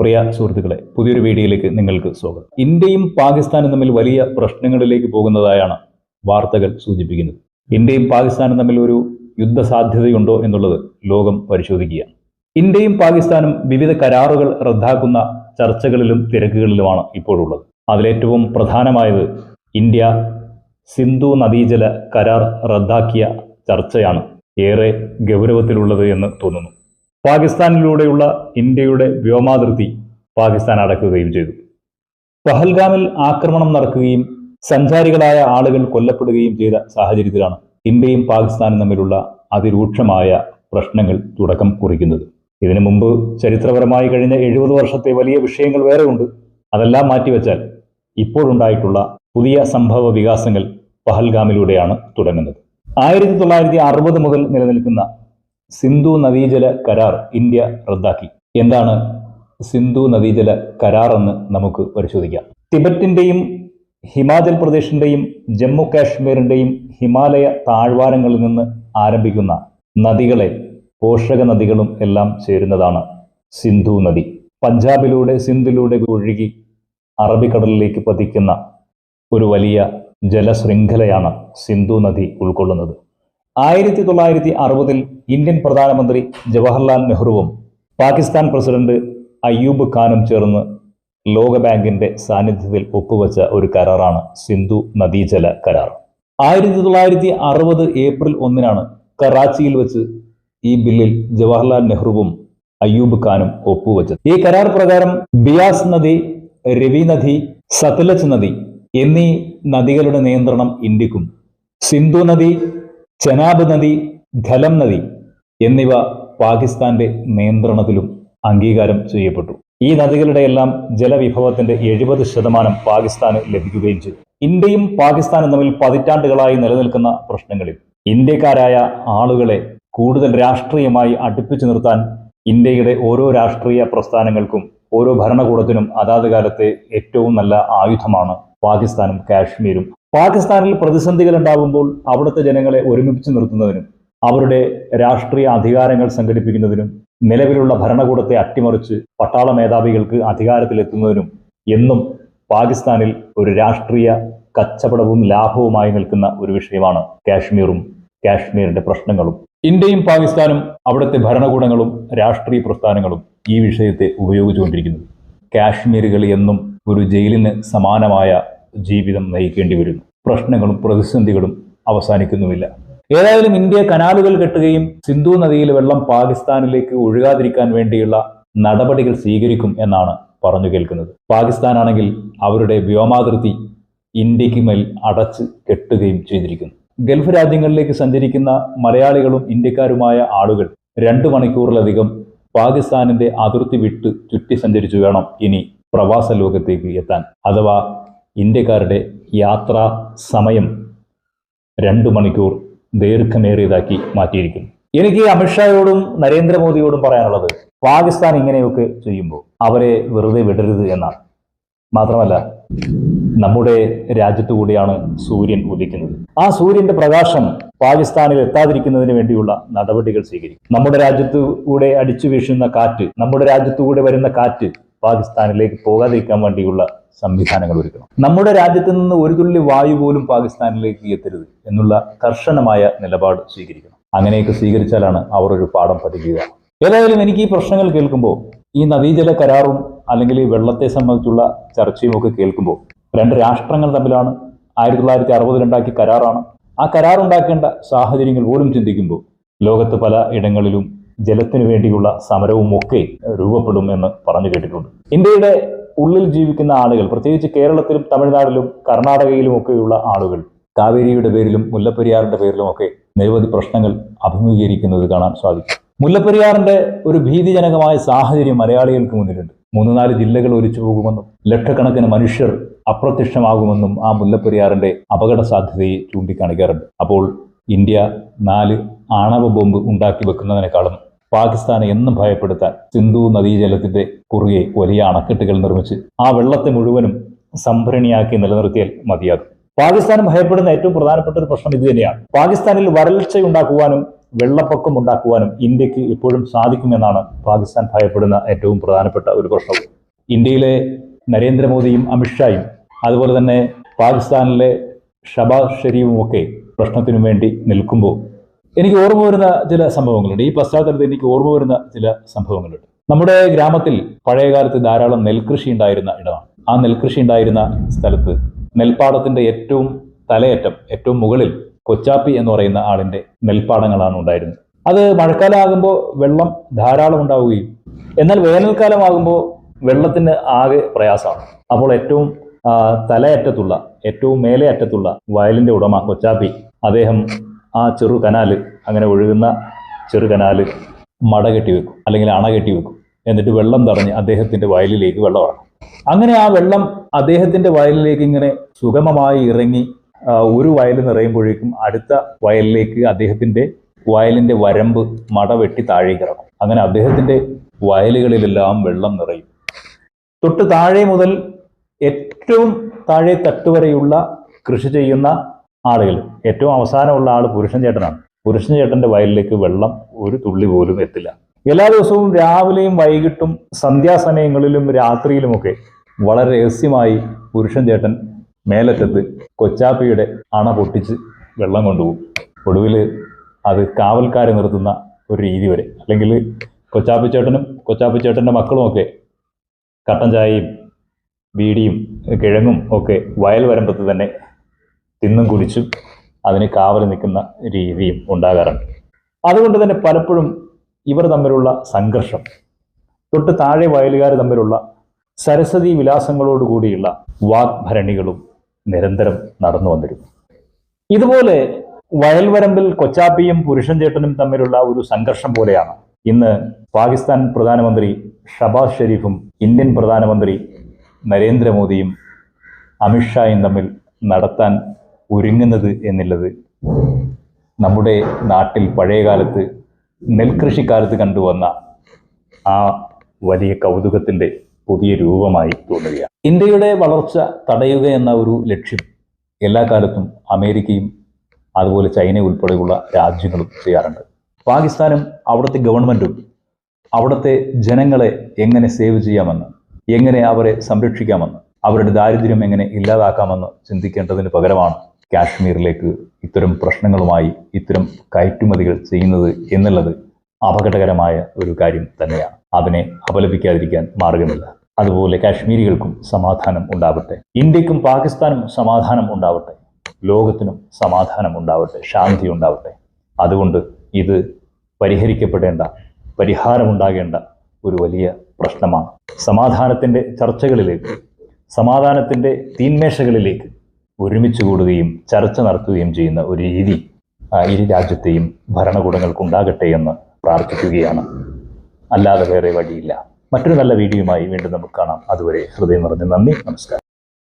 പ്രിയ സുഹൃത്തുക്കളെ പുതിയൊരു വീഡിയോയിലേക്ക് നിങ്ങൾക്ക് സ്വാഗതം. ഇന്ത്യയും പാകിസ്ഥാനും തമ്മിൽ വലിയ പ്രശ്നങ്ങളിലേക്ക് പോകുന്നതായാണ് വാർത്തകൾ സൂചിപ്പിക്കുന്നത്. ഇന്ത്യയും പാകിസ്ഥാനും തമ്മിൽ ഒരു യുദ്ധ സാധ്യതയുണ്ടോ എന്നുള്ളത് ലോകം പരിശോധിക്കുകയാണ്. ഇന്ത്യയും പാകിസ്ഥാനും വിവിധ കരാറുകൾ റദ്ദാക്കുന്ന ചർച്ചകളിലും തിരക്കുകളിലുമാണ് ഇപ്പോഴുള്ളത്. അതിലേറ്റവും പ്രധാനമായത് ഇന്ത്യ സിന്ധു നദീജല കരാർ റദ്ദാക്കിയ ചർച്ചയാണ് ഏറെ ഗൗരവത്തിലുള്ളത് എന്ന് തോന്നുന്നു. പാകിസ്ഥാനിലൂടെയുള്ള ഇന്ത്യയുടെ വ്യോമാതിർത്തി പാകിസ്ഥാൻ അടക്കുകയും ചെയ്തു. പഹൽഗാമിൽ ആക്രമണം നടക്കുകയും സഞ്ചാരികളായ ആളുകൾ കൊല്ലപ്പെടുകയും ചെയ്ത സാഹചര്യത്തിലാണ് ഇന്ത്യയും പാകിസ്ഥാനും തമ്മിലുള്ള അതിരൂക്ഷമായ പ്രശ്നങ്ങൾ തുടക്കം കുറിക്കുന്നത്. ഇതിനു മുമ്പ് ചരിത്രപരമായി കഴിഞ്ഞ എഴുപത് വർഷത്തെ വലിയ വിഷയങ്ങൾ വേറെയുണ്ട് അതെല്ലാം മാറ്റിവെച്ചാൽ ഇപ്പോഴുണ്ടായിട്ടുള്ള പുതിയ സംഭവ വികാസങ്ങൾ പഹൽഗാമിലൂടെയാണ് തുടങ്ങുന്നത്. ആയിരത്തി തൊള്ളായിരത്തി അറുപത് മുതൽ നിലനിൽക്കുന്ന സിന്ധു നദീജല കരാർ ഇന്ത്യ റദ്ദാക്കി. എന്താണ് സിന്ധു നദീജല കരാർ എന്ന് നമുക്ക് പരിശോധിക്കാം. ടിബറ്റിന്റെയും ഹിമാചൽ പ്രദേശിന്റെയും ജമ്മു കാശ്മീരിന്റെയും ഹിമാലയ താഴ്വാരങ്ങളിൽ നിന്ന് ആരംഭിക്കുന്ന നദികളെ പോഷക നദികളും എല്ലാം ചേരുന്നതാണ് സിന്ധു നദി. പഞ്ചാബിലൂടെ സിന്ധുലൂടെ ഒഴുകി അറബിക്കടലിലേക്ക് പതിക്കുന്ന ഒരു വലിയ ജലശൃംഖലയാണ് സിന്ധു നദി ഉൾക്കൊള്ളുന്നത്. ആയിരത്തി തൊള്ളായിരത്തി അറുപതിൽ ഇന്ത്യൻ പ്രധാനമന്ത്രി ജവഹർലാൽ നെഹ്റുവും പാകിസ്ഥാൻ പ്രസിഡന്റ് അയ്യൂബ് ഖാനും ചേർന്ന് ലോകബാങ്കിന്റെ സാന്നിധ്യത്തിൽ ഒപ്പുവെച്ച ഒരു കരാറാണ് സിന്ധു നദീജല കരാർ. ആയിരത്തി തൊള്ളായിരത്തി അറുപത് ഏപ്രിൽ ഒന്നിനാണ് കറാച്ചിയിൽ വെച്ച് ഈ ബില്ലിൽ ജവഹർലാൽ നെഹ്റുവും അയ്യൂബ് ഖാനും ഒപ്പുവെച്ചത്. ഈ കരാർ പ്രകാരം ബിയാസ് നദി രവി നദി സത്ലജ് നദി എന്നീ നദികളുടെ നിയന്ത്രണം ഇന്ത്യക്കും. സിന്ധു നദി ചെനാബ് നദി ധലം നദി എന്നിവ പാകിസ്ഥാന്റെ നിയന്ത്രണത്തിലും അംഗീകാരം ചെയ്യപ്പെട്ടു. ഈ നദികളുടെ എല്ലാം ജലവിഭവത്തിന്റെ എഴുപത് ശതമാനം പാകിസ്ഥാന് ലഭിക്കുകയും ചെയ്തു. ഇന്ത്യയും പാകിസ്ഥാനും തമ്മിൽ പതിറ്റാണ്ടുകളായി നിലനിൽക്കുന്ന പ്രശ്നങ്ങളിൽ ഇന്ത്യക്കാരായ ആളുകളെ കൂടുതൽ രാഷ്ട്രീയമായി അടുപ്പിച്ചു നിർത്താൻ ഇന്ത്യയുടെ ഓരോ രാഷ്ട്രീയ പ്രസ്ഥാനങ്ങൾക്കും ഓരോ ഭരണകൂടത്തിനും അതാത് കാലത്തെ ഏറ്റവും നല്ല ആയുധമാണ് പാകിസ്ഥാനും കാശ്മീരും. പാകിസ്ഥാനിൽ പ്രതിസന്ധികൾ ഉണ്ടാകുമ്പോൾ അവിടുത്തെ ജനങ്ങളെ ഒരുമിപ്പിച്ച് നിർത്തുന്നതിനും അവരുടെ രാഷ്ട്രീയ അധികാരങ്ങൾ സംഘടിപ്പിക്കുന്നതിനും നിലവിലുള്ള ഭരണകൂടത്തെ അട്ടിമറിച്ച് പട്ടാള മേധാവികൾക്ക് അധികാരത്തിലെത്തുന്നതിനും എന്നും പാകിസ്ഥാനിൽ ഒരു രാഷ്ട്രീയ കച്ചവടവും ലാഭവുമായി നിൽക്കുന്ന ഒരു വിഷയമാണ് കാശ്മീറും കാശ്മീരിന്റെ പ്രശ്നങ്ങളും. ഇന്ത്യയും പാകിസ്ഥാനും അവിടുത്തെ ഭരണകൂടങ്ങളും രാഷ്ട്രീയ പ്രസ്ഥാനങ്ങളും ഈ വിഷയത്തെ ഉപയോഗിച്ചുകൊണ്ടിരിക്കുന്നു. കാശ്മീരുകൾ എന്നും ഒരു ജയിലിന് സമാനമായ ജീവിതം നയിക്കേണ്ടി വരുന്നു. പ്രശ്നങ്ങളും പ്രതിസന്ധികളും അവസാനിക്കുന്നുമില്ല. ഏതായാലും ഇന്ത്യ കനാലുകൾ കെട്ടുകയും സിന്ധു നദിയിൽ വെള്ളം പാകിസ്ഥാനിലേക്ക് ഒഴുകാതിരിക്കാൻ വേണ്ടിയുള്ള നടപടികൾ സ്വീകരിക്കും എന്നാണ് പറഞ്ഞു കേൾക്കുന്നത്. പാകിസ്ഥാനാണെങ്കിൽ അവരുടെ വ്യോമാതിർത്തി ഇന്ത്യയ്ക്ക് മേൽ അടച്ച് കെട്ടുകയും ചെയ്തിരിക്കുന്നു. ഗൾഫ് രാജ്യങ്ങളിലേക്ക് സഞ്ചരിക്കുന്ന മലയാളികളും ഇന്ത്യക്കാരുമായ ആളുകൾ രണ്ടു മണിക്കൂറിലധികം പാകിസ്ഥാനിന്റെ അതിർത്തി വിട്ട് ചുറ്റി സഞ്ചരിച്ചു വേണം ഇനി പ്രവാസ ലോകത്തേക്ക് എത്താൻ. അഥവാ ഇന്ത്യക്കാരുടെ യാത്രാ സമയം രണ്ടു മണിക്കൂർ ദീർഘമേറിയതാക്കി മാറ്റിയിരിക്കുന്നു എനിക്ക് അമിത്ഷായോടും നരേന്ദ്രമോദിയോടും പറയാനുള്ളത് പാകിസ്ഥാൻ ഇങ്ങനെയൊക്കെ ചെയ്യുമ്പോൾ അവരെ വെറുതെ വിടരുത് എന്നാണ്. മാത്രമല്ല നമ്മുടെ രാജ്യത്തു കൂടിയാണ് സൂര്യൻ ഉദിക്കുന്നത്. ആ സൂര്യന്റെ പ്രകാശം പാകിസ്ഥാനിൽ എത്താതിരിക്കുന്നതിന് വേണ്ടിയുള്ള നടപടികൾ സ്വീകരിക്കും. നമ്മുടെ രാജ്യത്തു കൂടെ അടിച്ചു വീശുന്ന കാറ്റ് നമ്മുടെ രാജ്യത്തു കൂടെ വരുന്ന കാറ്റ് പാകിസ്ഥാനിലേക്ക് പോകാതിരിക്കാൻ വേണ്ടിയുള്ള സംവിധാനങ്ങൾ ഒരുക്കണം. നമ്മുടെ രാജ്യത്ത് നിന്ന് ഒരു തുള്ളി വായു പോലും പാകിസ്ഥാനിലേക്ക് എത്തരുത് എന്നുള്ള കർശനമായ നിലപാട് സ്വീകരിക്കണം. അങ്ങനെയൊക്കെ സ്വീകരിച്ചാലാണ് അവർ ഒരു പാഠം പഠിക്കുക ഏതായാലും എനിക്ക് ഈ പ്രശ്നങ്ങൾ കേൾക്കുമ്പോൾ ഈ നദീജല കരാറും അല്ലെങ്കിൽ ഈ വെള്ളത്തെ സംബന്ധിച്ചുള്ള ചർച്ചയും ഒക്കെ കേൾക്കുമ്പോൾ രണ്ട് രാഷ്ട്രങ്ങൾ തമ്മിലാണ് ആയിരത്തി തൊള്ളായിരത്തി അറുപതിലുണ്ടാക്കിയ കരാറാണ്. ആ കരാറുണ്ടാക്കേണ്ട സാഹചര്യങ്ങൾ പോലും ചിന്തിക്കുമ്പോൾ ലോകത്ത് പല ഇടങ്ങളിലും ജലത്തിനു വേണ്ടിയുള്ള സമരവും ഒക്കെ രൂപപ്പെടും എന്ന് പറഞ്ഞു കേട്ടിട്ടുണ്ട്. ഇന്ത്യയുടെ ഉള്ളിൽ ജീവിക്കുന്ന ആളുകൾ പ്രത്യേകിച്ച് കേരളത്തിലും തമിഴ്നാട്ടിലും കർണാടകയിലും ഒക്കെയുള്ള ആളുകൾ കാവേരിയുടെ പേരിലും മുല്ലപ്പെരിയാറിന്റെ പേരിലും ഒക്കെ നിരവധി പ്രശ്നങ്ങൾ അഭിമുഖീകരിക്കുന്നത് കാണാൻ സാധിക്കും. മുല്ലപ്പെരിയാറിന്റെ ഒരു ഭീതിജനകമായ സാഹചര്യം മലയാളികൾക്ക് മുന്നിലുണ്ട്. മൂന്ന് നാല് ജില്ലകൾ ഒലിച്ചു പോകുമെന്നും ലക്ഷക്കണക്കിന് മനുഷ്യർ അപ്രത്യക്ഷമാകുമെന്നും ആ മുല്ലപ്പെരിയാറിന്റെ അപകട സാധ്യതയെ ചൂണ്ടിക്കാണിക്കാറുണ്ട്. അപ്പോൾ ഇന്ത്യ നാല് ആണവ ബോംബ് ഉണ്ടാക്കി വെക്കുന്നതിനേക്കാളും പാകിസ്ഥാനെ എന്നും ഭയപ്പെടുത്താൻ സിന്ധു നദീജലത്തിന്റെ കുറുകെ വലിയ അണക്കെട്ടുകൾ നിർമ്മിച്ച് ആ വെള്ളത്തെ മുഴുവനും സംഭരണിയാക്കി നിലനിർത്തിയാൽ മതിയാകും. പാകിസ്ഥാൻ ഭയപ്പെടുന്ന ഏറ്റവും പ്രധാനപ്പെട്ട ഒരു പ്രശ്നം ഇത് തന്നെയാണ്. പാകിസ്ഥാനിൽ വരൾച്ച ഉണ്ടാക്കുവാനും വെള്ളപ്പൊക്കം ഉണ്ടാക്കുവാനും ഇന്ത്യയ്ക്ക് ഇപ്പോഴും സാധിക്കുമെന്നാണ് പാകിസ്ഥാൻ ഭയപ്പെടുന്ന ഏറ്റവും പ്രധാനപ്പെട്ട ഒരു പ്രശ്നം. ഇന്ത്യയിലെ നരേന്ദ്രമോദിയും അമിത്ഷായും അതുപോലെ തന്നെ പാകിസ്ഥാനിലെ ഷബാസ് ഷെരീഫും ഒക്കെ പ്രശ്നത്തിനു വേണ്ടി നിൽക്കുമ്പോൾ എനിക്ക് ഓർമ്മ വരുന്ന ചില സംഭവങ്ങളുണ്ട്. ഈ പശ്ചാത്തലത്തിൽ എനിക്ക് ഓർമ്മ വരുന്ന ചില സംഭവങ്ങളുണ്ട്. നമ്മുടെ ഗ്രാമത്തിൽ പഴയകാലത്ത് ധാരാളം നെൽകൃഷി ഉണ്ടായിരുന്ന ഇടമാണ്. ആ നെൽകൃഷി ഉണ്ടായിരുന്ന സ്ഥലത്ത് നെൽപ്പാടത്തിന്റെ ഏറ്റവും തലയറ്റം ഏറ്റവും മുകളിൽ കൊച്ചാപ്പി എന്ന് പറയുന്ന ആളിന്റെ നെൽപ്പാടങ്ങളാണ് ഉണ്ടായിരുന്നത്. അത് മഴക്കാലമാകുമ്പോൾ വെള്ളം ധാരാളം ഉണ്ടാവുകയും എന്നാൽ വേനൽക്കാലമാകുമ്പോൾ വെള്ളത്തിന് ആകെ പ്രയാസമാണ്. അപ്പോൾ ഏറ്റവും തലയറ്റത്തുള്ള ഏറ്റവും മേലെ അറ്റത്തുള്ള വയലിന്റെ ഉടമ കൊച്ചാപ്പി അദ്ദേഹം ആ ചെറു കനാൽ അങ്ങനെ ഒഴുകുന്ന ചെറു കനാൽ മട കെട്ടി വെക്കും അല്ലെങ്കിൽ അണ കെട്ടി വെക്കും. എന്നിട്ട് വെള്ളം തടഞ്ഞ് അദ്ദേഹത്തിന്റെ വയലിലേക്ക് വെള്ളം ഇറങ്ങും അങ്ങനെ ആ വെള്ളം അദ്ദേഹത്തിന്റെ വയലിലേക്ക് ഇങ്ങനെ സുഗമമായി ഇറങ്ങി ഒരു വയൽ നിറയുമ്പോഴേക്കും അടുത്ത വയലിലേക്ക് അദ്ദേഹത്തിന്റെ വയലിന്റെ വരമ്പ് മട വെട്ടി താഴേക്ക് ഇറങ്ങും അങ്ങനെ അദ്ദേഹത്തിന്റെ വയലുകളിലെല്ലാം വെള്ളം നിറയും. തൊട്ട് താഴെ മുതൽ ഏറ്റവും താഴെ തട്ടുവരെയുള്ള കൃഷി ചെയ്യുന്ന ആളുകൾ. ഏറ്റവും അവസാനമുള്ള ആൾ പുരുഷൻ ചേട്ടനാണ്. പുരുഷൻ ചേട്ടന്റെ വയലിലേക്ക് വെള്ളം ഒരു തുള്ളി പോലും എത്തില്ല. എല്ലാ ദിവസവും രാവിലെയും വൈകിട്ടും സന്ധ്യാസമയങ്ങളിലും രാത്രിയിലുമൊക്കെ വളരെ രഹസ്യമായി പുരുഷൻ ചേട്ടൻ മേലറ്റത്ത് കൊച്ചാപ്പിയുടെ അണ പൊട്ടിച്ച് വെള്ളം കൊണ്ടുപോകും. ഒടുവിൽ അത് കാവൽക്കാരെ നിർത്തുന്ന ഒരു രീതി വരെ. അല്ലെങ്കിൽ കൊച്ചാപ്പി ചേട്ടനും കൊച്ചാപ്പി ചേട്ടന്റെ മക്കളും ഒക്കെ കട്ടൻ ചായയും ബീഡിയും കിഴങ്ങും ഒക്കെ വയൽ വരമ്പത്ത് തന്നെ തിന്നും കുടിച്ചും അതിന് കാവൽ നിൽക്കുന്ന രീതിയും ഉണ്ടാകാറുണ്ട്. അതുകൊണ്ട് തന്നെ പലപ്പോഴും ഇവർ തമ്മിലുള്ള സംഘർഷം തൊട്ട് താഴെ വയലുകാർ തമ്മിലുള്ള സരസ്വതി വിലാസങ്ങളോടുകൂടിയുള്ള വാഗ്ഭരണികളും നിരന്തരം നടന്നു വന്നിരുന്നു. ഇതുപോലെ വയൽവരമ്പിൽ കൊച്ചാപ്പിയും പുരുഷൻ ചേട്ടനും തമ്മിലുള്ള ഒരു സംഘർഷം പോലെയാണ്. ഇന്ന് പാകിസ്ഥാൻ പ്രധാനമന്ത്രി ഷബാസ് ഷെരീഫും ഇന്ത്യൻ പ്രധാനമന്ത്രി നരേന്ദ്രമോദിയും അമിത്ഷായും തമ്മിൽ നടത്താൻ ഒരുങ്ങുന്നത് എന്നുള്ളത് നമ്മുടെ നാട്ടിൽ പഴയ കാലത്ത് നെൽകൃഷിക്കാലത്ത് കണ്ടുവന്ന ആ വലിയ കൗതുകത്തിന്റെ പുതിയ രൂപമായി തോന്നുകയാണ്. ഇന്ത്യയുടെ വളർച്ച തടയുക എന്ന ഒരു ലക്ഷ്യം എല്ലാ കാലത്തും അമേരിക്കയും അതുപോലെ ചൈന ഉൾപ്പെടെയുള്ള രാജ്യങ്ങളും ചെയ്യാറുണ്ട്. പാകിസ്ഥാനും അവിടുത്തെ ഗവൺമെന്റും അവിടുത്തെ ജനങ്ങളെ എങ്ങനെ സേവ് ചെയ്യാമെന്ന് എങ്ങനെ അവരെ സംരക്ഷിക്കാമെന്ന് അവരുടെ ദാരിദ്ര്യം എങ്ങനെ ഇല്ലാതാക്കാമെന്ന് ചിന്തിക്കേണ്ടതിന് പകരമാണ് കാശ്മീരിലേക്ക് ഇത്തരം പ്രശ്നങ്ങളുമായി ഇത്തരം കയറ്റുമതികൾ ചെയ്യുന്നത് എന്നുള്ളത് അപകടകരമായ ഒരു കാര്യം തന്നെയാണ്. അതിനെ അപലപിക്കാതിരിക്കാൻ മാർഗമില്ല. അതുപോലെ കാശ്മീരികൾക്കും സമാധാനം ഉണ്ടാവട്ടെ. ഇന്ത്യക്കും പാകിസ്ഥാനും സമാധാനം ഉണ്ടാവട്ടെ. ലോകത്തിനും സമാധാനം ഉണ്ടാവട്ടെ. ശാന്തി ഉണ്ടാവട്ടെ. അതുകൊണ്ട് ഇത് പരിഹരിക്കപ്പെടേണ്ട പരിഹാരമുണ്ടാകേണ്ട ഒരു വലിയ പ്രശ്നമാണ്. സമാധാനത്തിന്റെ ചർച്ചകളിലേക്ക് സമാധാനത്തിന്റെ തീന്മേശകളിലേക്ക് ഒരുമിച്ച് കൂടുകയും ചർച്ച നടത്തുകയും ചെയ്യുന്ന ഒരു രീതി ഇരു രാജ്യത്തെയും ഭരണകൂടങ്ങൾക്കുണ്ടാകട്ടെ എന്ന് പ്രാർത്ഥിക്കുകയാണ്. അല്ലാതെ വേറെ വഴിയില്ല. മറ്റൊരു നല്ല വീഡിയോയുമായി വീണ്ടും നമുക്ക് കാണാം. അതുവരെ ഹൃദയം നിറഞ്ഞ നന്ദി നമസ്കാരം.